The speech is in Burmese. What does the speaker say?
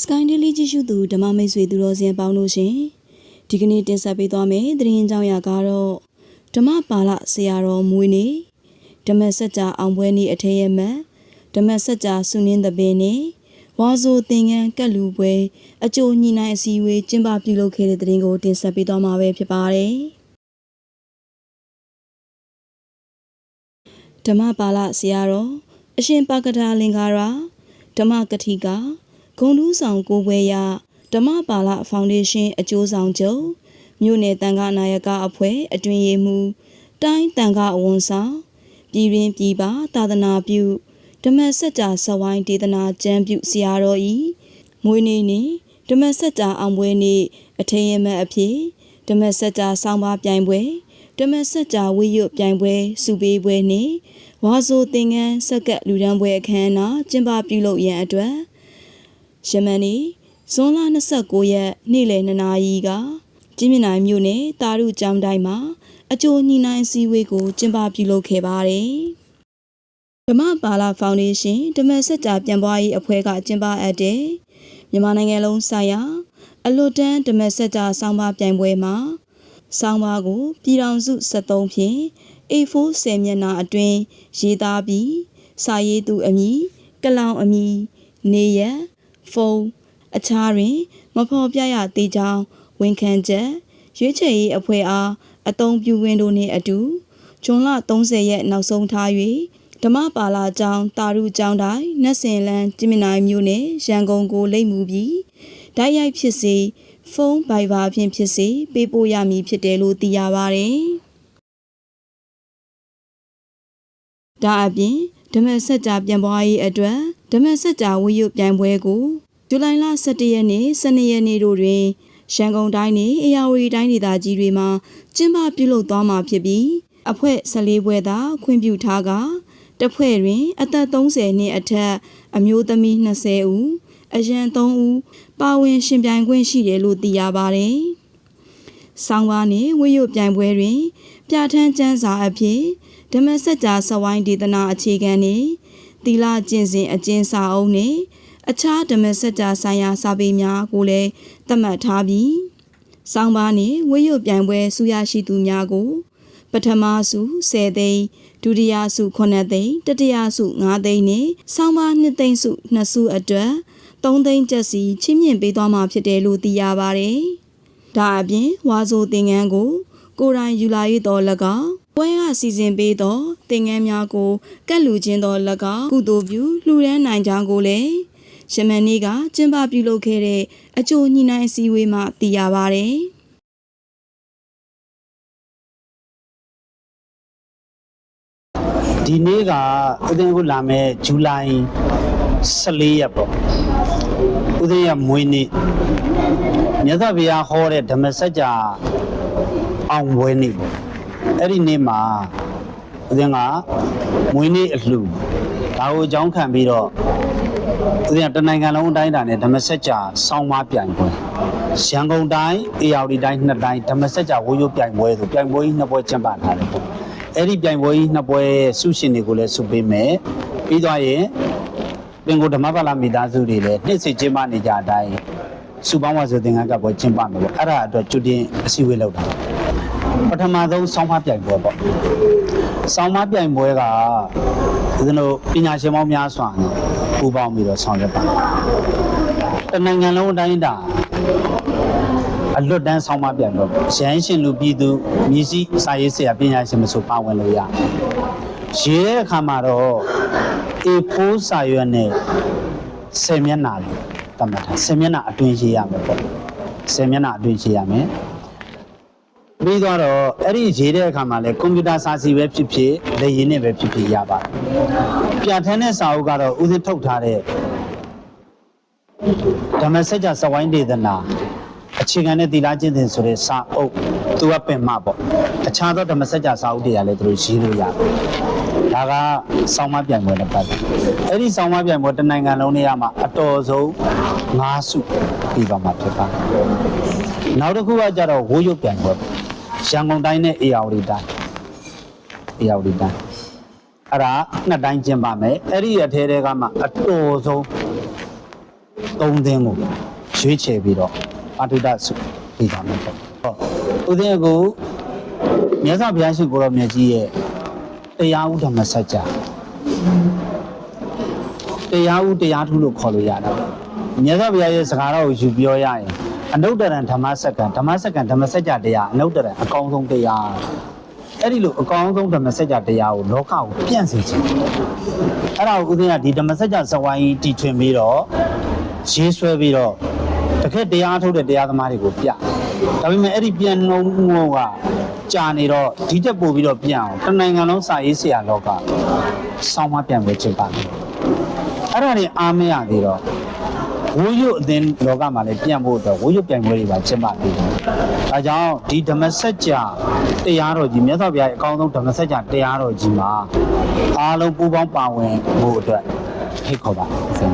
Sky Daily ကြည့်ရှုသူဓမ္မမိတ်ဆွေသူတော်စင်ပေါင်းလို့ရှင်ဒီကနေ့တင်ဆက်ပေးသွားမယ်သတင်းကြောင်းရာကတော့ဓမ္မပါဠဆရာတော်မွေးနေ့ဓမ္မစကြာအောင်ပွဲနေ့အထက်ရမတ်ဓမ္မစကြာစုနင်းသပင်နေ့ဝါဆိုသင်္ကန်းကတ်လူပွဲအကျိုးညီနိုင်အစည်းအဝေးကျင်းပပြုလုပ်ခဲ့တဲ့သတင်းကိုတင်ဆက်ပေးသွားမှာပဲဖြစ်ပါတယ်ဓမ္မပါဠဆရာတော်အရှင်ပါကထာလင်္ကာရာဓမ္မကတိက ဂုံတူးဆောင်ကိုပွဲရဓမ္မပါဠဖောင်ဒေးရှင်းအကျိုးဆောင်ချုပ်မြို့နယ်တန်ခါနာယကအဖွဲ့အတွင်ရေးမှူးတိုင်းတန်ခါအဝန်ဆောင်ပြည်ရင်းပြည်ပါသာသနာပြုဓမ္မစကြာဇဝိုင်းဒေသနာကျမ်းပြုဆရာတော်ဤမွေးနေ့နေ့ဓမ္မစကြာအောင်ပွဲနေ့အထင်ရမတ်အဖြစ်ဓမ္မစကြာဆောင်းပါးပြိုင်ပွဲဓမ္မစကြာဝိယုပြိုင်ပွဲစုပေးပွဲနှင့်ဝါဆိုသင်္ကန်းစက္ကပ်လူဒန်းပွဲအခမ်းအနားကျင်းပပြုလုပ်ရန်အတွက် ယမန်နေ့ဇွန်လ29ရက်နေ့လယ်2နာရီကကျင်းမြနိုင်မြို့နယ်တာရုကျောင်းတိုင်းမှာအကျိုးညီနိုင်အစည်းအဝေးကိုကျင်းပပြုလုပ်ခဲ့ပါတယ်။ဓမ္မပါလာဖောင်ဒေးရှင်းဓမ္မစကြာပြန်ပွားရေးအဖွဲ့ကကျင်းပအပ်တဲ့မြန်မာနိုင်ငံလုံးဆိုင်ရာအလွတ်တန်းဓမ္မစကြာဆောင်းပါးပြိုင်ပွဲမှာဆောင်းပါးကိုပြည်တော်စု73ဖြင့် A4 10မျက်နှာအတွင်းရေးသားပြီးစာရေးသူအမည်ကလောင်အမည်နေရက် ဖုန်းအခြားတွင် မဖော်ပြရသေးကြောင်းဝန်ခံချက်ရွေးချယ်ရေးအဖွဲ့အားအသုံးပြုဝင်တို့နှင့်အတူဇွန်လ30ရက်နောက်ဆုံးထား၍ဓမ္မပါလာကျောင်းတာရုကျောင်းတိုင်းနတ်စင်လန်းจิมิနိုင်မြို့နယ်ရန်ကုန်ကိုလိမ့်မှုပြီးဓာတ်ရိုက်ဖြစ်စေဖုန်းဘိုင်ဘာဖြင့်ဖြစ်စေပေးပို့ရမည်ဖြစ်တယ်လို့သိရပါတယ်။ဒါအပြင် ဓမ္မစကြာပြန်ပွားရေးအတွက်ဓမ္မစကြာဝိယုပြိုင်ပွဲကိုဇူလိုင်လ17ရက်နေ့12ရက်နေ့တို့တွင်ရန်ကုန်တိုင်းနဲ့အေရဝတီတိုင်းဒေသကြီးတွေမှာကျင်းပပြုလုပ်သွားမှာဖြစ်ပြီးအဖွဲ့14ဘွဲသာခွင့်ပြုထားကတစ်ဖွဲ့တွင် အသက်30နှစ်အထက်အမျိုးသမီး20ဦးအရန်3ဦးပါဝင်ရှင်ပြိုင်ခွင့်ရှိတယ်လို့သိရပါတယ်။ ဆောင်းပါးနှင့်ဝိယုပြိုင်ပွဲတွင် ပြဋ္ဌာန်းကျမ်းစာအဖြစ်ဓမ္မစကြာစဝိုင်းဒေသနာအခြေခံနှင့်သီလကျင့်စဉ်အကျဉ်းစာအုပ်နှင့်အခြားဓမ္မစကြာဆိုင်ရာစာပေများကိုလည်းသတ်မှတ်ထားပြီးစောင်းပါးနှင့်ဝိယုပြိုင်ပွဲဆူရရှိသူများကို ပထမဆု10သိန်းဒုတိယဆု9သိန်းတတိယဆု5သိန်းနဲ့ဆောင်းပါး2သိန်းဆု2ဆုအတွက်3သိန်းကျပ်စီချင်းမြင့်ပေးသွားမှာဖြစ်တယ်လို့သိရပါတယ်။ ဒါအပြင်ဝါဆိုသင်ငန်းကို ကိုယ်တိုင်ယူလာရတော်၎င်းပွဲကစီစဉ်ပေးသောသင်ငန်းများကိုကတ်လူချင်းတော်၎င်းကုသိုလ်ပြုလှူဒန်းနိုင်ကြောင်းကိုလည်းရှမန်နေ့ကကျင်းပပြုလုပ်ခဲ့တဲ့အကျိုးညှိနှိုင်းအစည်းအဝေးမှာသိရပါတယ်။ဒီနေ့ကဦးသိန်းကိုလာမယ်ဇူလိုင်14ရက်ပေါ့ ဦးသိန်းရမွေးနေ့မြတ်စွာဘုရားဟောတဲ့ဓမ္မစကြာအောင်ဝဲနေ့ပေါ့အဲ့ဒီနေ့မှာဦးသိန်းကမွေးနေ့အလှူဒါကိုအကြောင်းခံပြီးတော့ဦးသိန်းကတနိုင်ငံလုံးအတိုင်းအတာနဲ့ဓမ္မစကြာစောင်းမပြိုင်ပွဲရန်ကုန်တိုင်းအေရဝတီတိုင်းနှစ်တိုင်းဓမ္မစကြာဝိုးရိုးပြိုင်ပွဲဆိုပြိုင်ပွဲကြီးနှစ်ပွဲကျင်းပထားတယ်ပေါ့အဲ့ဒီပြိုင်ပွဲကြီးနှစ်ပွဲဆုရှင်တွေကိုလည်းဆုပေးမယ်ပြီးသွားရင် ပင်ကိုဓမ္မပါဠမိသားစုတွေလည်းနှစ်စီကျင်းပနေကြအတိုင်းစုပေါင်းဝါဆိုသင်္ကန်းကပွဲကျင်းပမယ်ပေါ့အဲ့ဒါအတွက်ကျွတင်အစည်းအဝေးလုပ်တာပထမဆုံးဆောင်းမပြိုင်ပွဲပေါ့ဆောင်းမပြိုင်ပွဲကဦးဇင်းတို့ပညာရှင်ပေါင်းများစွာနဲ့ပူးပေါင်းပြီးတော့ဆောင်ရွက်ပါတနိုင်ငံလုံးအတိုင်းအတာအလွတ်တန်းဆောင်းမပြန်တော့ရန်ရှင်လူပြည်သူမြည်စည်းစာရေးဆရာပညာရှင်မဆိုပါဝင်လို့ရ ရေးတဲ့အခါမှာတော့ A4 စာရွက်နဲ့10မျက်နှာလေးတတ်မှတ်ထား10မျက်နှာအတွင်းရေးရမယ်ပေါ့10မျက်နှာအတွင်းရေးရမယ်ပြီးတော့အဲ့ဒီရေးတဲ့အခါမှာလဲကွန်ပျူတာစာစီပဲဖြစ်ဖြစ်လက်ရင်းနဲ့ပဲဖြစ်ဖြစ်ရပါတယ်ပြဋ္ဌာန်းတဲ့စာအုပ်ကတော့ဦးစင်းထုတ်ထားတဲ့ဓမ္မစကြာစဝိုင်းဒေသနာ အခြေခံတဲ့သီလကျင့်စဉ်ဆိုတဲ့စာအုပ်သူကပင်မပေါ့အခြားသောဓမ္မစကြာစာအုပ်တွေကလည်းသူတို့ရေးလို့ရတယ်ဒါကဆောင်းမပြိုင်ပွဲနဲ့ပတ်သက်အဲ့ဒီဆောင်းမပြိုင်ပွဲတစ်နိုင်ငံလုံးနေရာမှာအတော်ဆုံး၅စုပြီးပါမှာဖြစ်ပါတယ်နောက်တစ်ခုကကြတော့ဝိုးရုပ်ပြိုင်ပွဲပေါ့ရန်ကုန်တိုင်းနဲ့အေရဝတီတိုင်းအေရဝတီတိုင်းအဲ့ဒါနှစ်တိုင်းကျင်းပါမယ်အဲ့ဒီအထဲတဲကမှအတော်ဆုံး၃သင်းကိုရွေးချယ်ပြီးတော့ ပါတုဒဆုပေးတာမျိုးပေါ့ဟုတ်ဦးသင်းကိုမြတ်စွာဘုရားရှင်ကိုရောမြတ်ကြီးရဲ့တရားဥဓမ္မစကြာတရားဥတရားထုလို့ခေါ်လို့ရတာပေါ့မြတ်စွာဘုရားရဲ့စကားတော်ကိုယူပြောရရင်အနုတ္တရံဓမ္မစက္ကံဓမ္မစက္ကံဓမ္မစကြာတရားအနုတ္တရံအကောင်းဆုံးတရားအဲ့ဒီလိုအကောင်းဆုံးဓမ္မစကြာတရားကိုလောကကိုပြန့်စေခြင်းအဲ့ဒါကိုဦးဇင်းကဒီဓမ္မစကြာဇဝိုင်းကြီးတီထွင်ပြီးတော့ရေးဆွဲပြီးတော့ တခက်တရားထုတ်တဲ့တရားသမားတွေကိုပြဒါပေမဲ့အဲ့ဒီပြန်နှုံးမှုကကြာနေတော့ဒီတက်ပို့ပြီးတော့ပြန့်အောင်တနိုင်ငံလုံးစာရေးဆရာလောကစောင်းမပြန်ဝဲခြင်းပါတယ်အဲ့ဒါတွေအားမရသေးတော့ဝိုးရုပ်အသင်းလောကမှာလည်းပြန့်ဖို့အတွက်ဝိုးရုပ်ပြိုင်ပွဲတွေပါကျင်းပပြီးတယ်။ဒါကြောင့်ဒီဓမ္မစကြာတရားတော်ကြီးမြတ်စွာဘုရားရဲ့အကောင်းဆုံးဓမ္မစကြာတရားတော်ကြီးမှာအားလုံးပူးပေါင်းပါဝင်ဖို့အတွက်ဖိတ်ခေါ်ပါအစဉ်